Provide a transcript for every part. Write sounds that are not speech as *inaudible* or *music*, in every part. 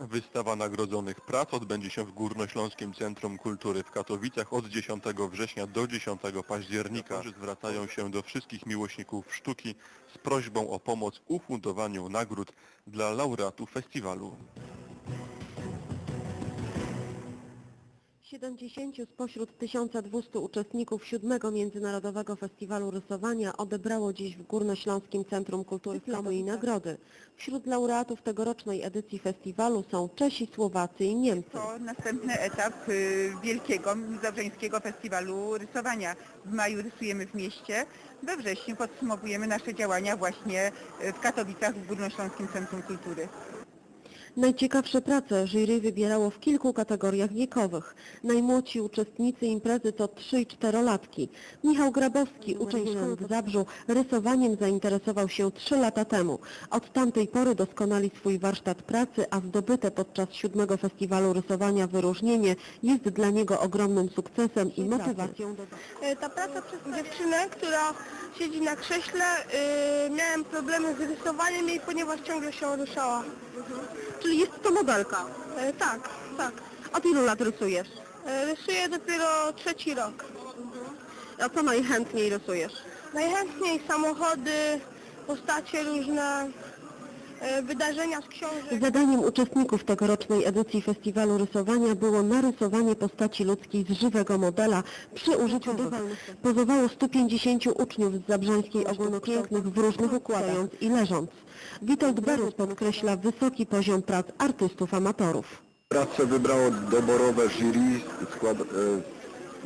Wystawa nagrodzonych prac odbędzie się w Górnośląskim Centrum Kultury w Katowicach od 10 września do 10 października. Zwracają się do wszystkich miłośników sztuki z prośbą o pomoc w ufundowaniu nagród dla laureatów festiwalu. 70 spośród 1200 uczestników siódmego Międzynarodowego Festiwalu Rysowania odebrało dziś w Górnośląskim Centrum Kultury dyplomy i nagrody. Wśród laureatów tegorocznej edycji festiwalu są Czesi, Słowacy i Niemcy. To następny etap y, wielkiego Zabrzeńskiego Festiwalu Rysowania. W maju rysujemy w mieście, we wrześniu podsumowujemy nasze działania właśnie y, w Katowicach w Górnośląskim Centrum Kultury. Najciekawsze prace jury wybierało w kilku kategoriach wiekowych. Najmłodsi uczestnicy imprezy to 3 i 4-latki. Michał Grabowski, uczeń szkoły w Zabrzu, rysowaniem zainteresował się 3 lata temu. Od tamtej pory doskonali swój warsztat pracy, a zdobyte podczas siódmego festiwalu rysowania wyróżnienie jest dla niego ogromnym sukcesem i motywacją do E, Ta praca przez dziewczynę, która siedzi na krześle, e, miałem problemy z rysowaniem jej, ponieważ ciągle się ruszała. Czyli jest to modelka. E, Tak, tak. Od ilu lat rysujesz? E, Rysuję dopiero trzeci rok. A co najchętniej rysujesz? Najchętniej samochody, postacie różne, wydarzenia z książek. Zadaniem uczestników tegorocznej edycji Festiwalu Rysowania było narysowanie postaci ludzkiej z żywego modela przy użyciu dowolnych. Pozowało 150 uczniów z Zabrzańskiej Ogólnopięknych w różnych układach, i leżąc. Witold Berus podkreśla wysoki poziom prac artystów amatorów. Pracę wybrało doborowe jury skład, e,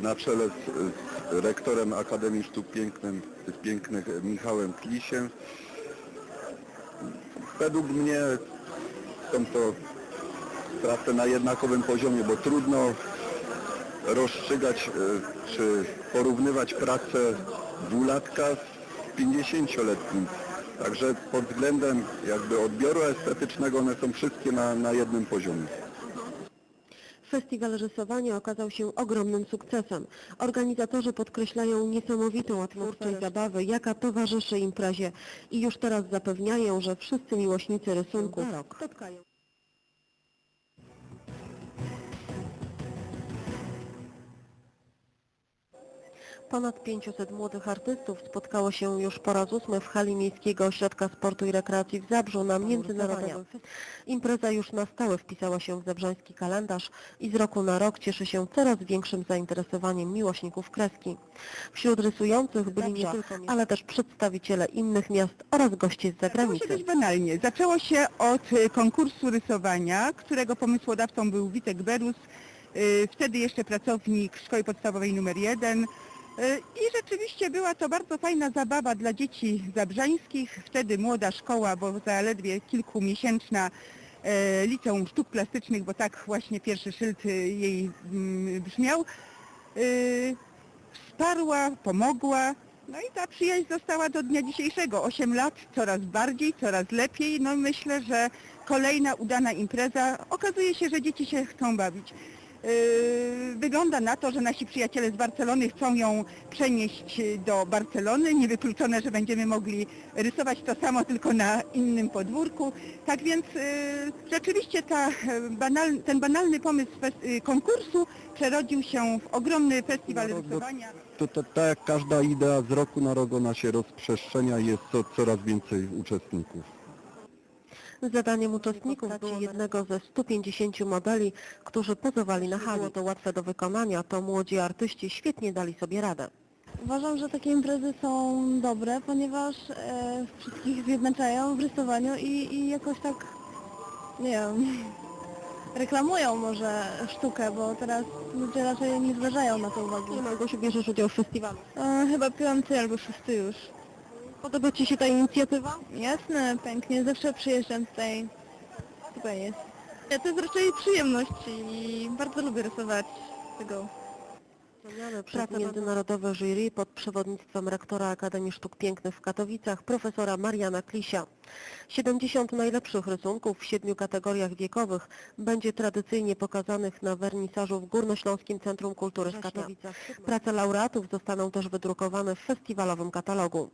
na czele z, z rektorem Akademii Sztuk Pięknym, Pięknych Michałem Klisiem. Według mnie są to prace na jednakowym poziomie, bo trudno rozstrzygać e, czy porównywać pracę dwulatka z 50-letnim. Także pod względem jakby odbioru estetycznego one są wszystkie na, na jednym poziomie. Festiwal rysowania okazał się ogromnym sukcesem. Organizatorzy podkreślają niesamowitą atmosferę zabawy, jaka towarzyszy imprezie i już teraz zapewniają, że wszyscy miłośnicy rysunków spotkają. Ponad 500 młodych artystów spotkało się już po raz ósmy w hali Miejskiego Ośrodka Sportu i Rekreacji w Zabrzu na międzynarodowym. Impreza już na stałe wpisała się w zabrzański kalendarz i z roku na rok cieszy się coraz większym zainteresowaniem miłośników kreski. Wśród rysujących byli nie tylko, ale też przedstawiciele innych miast oraz goście z Zaczęło się zagranicy. dość banalnie. Zaczęło się od y, konkursu rysowania, którego pomysłodawcą był Witek Berus, y, wtedy jeszcze pracownik Szkoły Podstawowej nr 1. I rzeczywiście była to bardzo fajna zabawa dla dzieci zabrzańskich. Wtedy młoda szkoła, bo zaledwie kilkumiesięczna e, Liceum Sztuk Plastycznych, bo tak właśnie pierwszy szyld y, jej mm, brzmiał, wsparła, pomogła. No i ta przyjaźń została do dnia dzisiejszego. 8 lat, coraz bardziej, coraz lepiej. No myślę, że kolejna udana impreza. Okazuje się, że dzieci się chcą bawić. Yy, Wygląda na to, że nasi przyjaciele z Barcelony chcą ją przenieść do Barcelony. Niewykluczone, że będziemy mogli rysować to samo, tylko na innym podwórku. Tak więc yy, rzeczywiście ta, e, banal, ten banalny pomysł yy, konkursu przerodził się w ogromny festiwal No, rysowania. To, to tak jak każda idea z roku na rok ona się rozprzestrzenia i jest co, coraz więcej uczestników. Zadaniem uczestników było jednego ze 150 modeli, którzy pozowali na hali. Było to łatwe do wykonania, to młodzi artyści świetnie dali sobie radę. Uważam, że takie imprezy są dobre, ponieważ e, wszystkich zjednaczają w rysowaniu i, i jakoś tak, nie wiem, *laughs* reklamują może sztukę, bo teraz ludzie raczej nie zwracają na to uwagi. Nie Małgosiu, bierzesz udział w festiwalu. E, chyba piąty albo szósty już. Podoba Ci się ta inicjatywa? Jasne, pięknie, zawsze przyjeżdżam tutaj. Super jest. Ja, to jest raczej przyjemność i bardzo lubię rysować tego. Wspomniane przez międzynarodowe jury pod przewodnictwem rektora Akademii Sztuk Pięknych w Katowicach, profesora Mariana Klisia. 70 najlepszych rysunków w siedmiu kategoriach wiekowych będzie tradycyjnie pokazanych na wernisażu w Górnośląskim Centrum Kultury w Katowicach. Prace laureatów zostaną też wydrukowane w festiwalowym katalogu.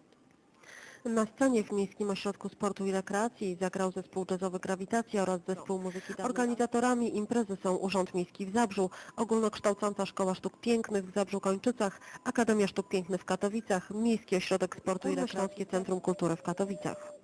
Na scenie w Miejskim Ośrodku Sportu i Rekreacji zagrał zespół jazzowy Grawitacja oraz zespół muzyki Organizatorami imprezy są Urząd Miejski w Zabrzu, Ogólnokształcąca Szkoła Sztuk Pięknych w Zabrzu-Kończycach, Akademia Sztuk Pięknych w Katowicach, Miejski Ośrodek Sportu i Rekreacji Centrum Kultury w Katowicach.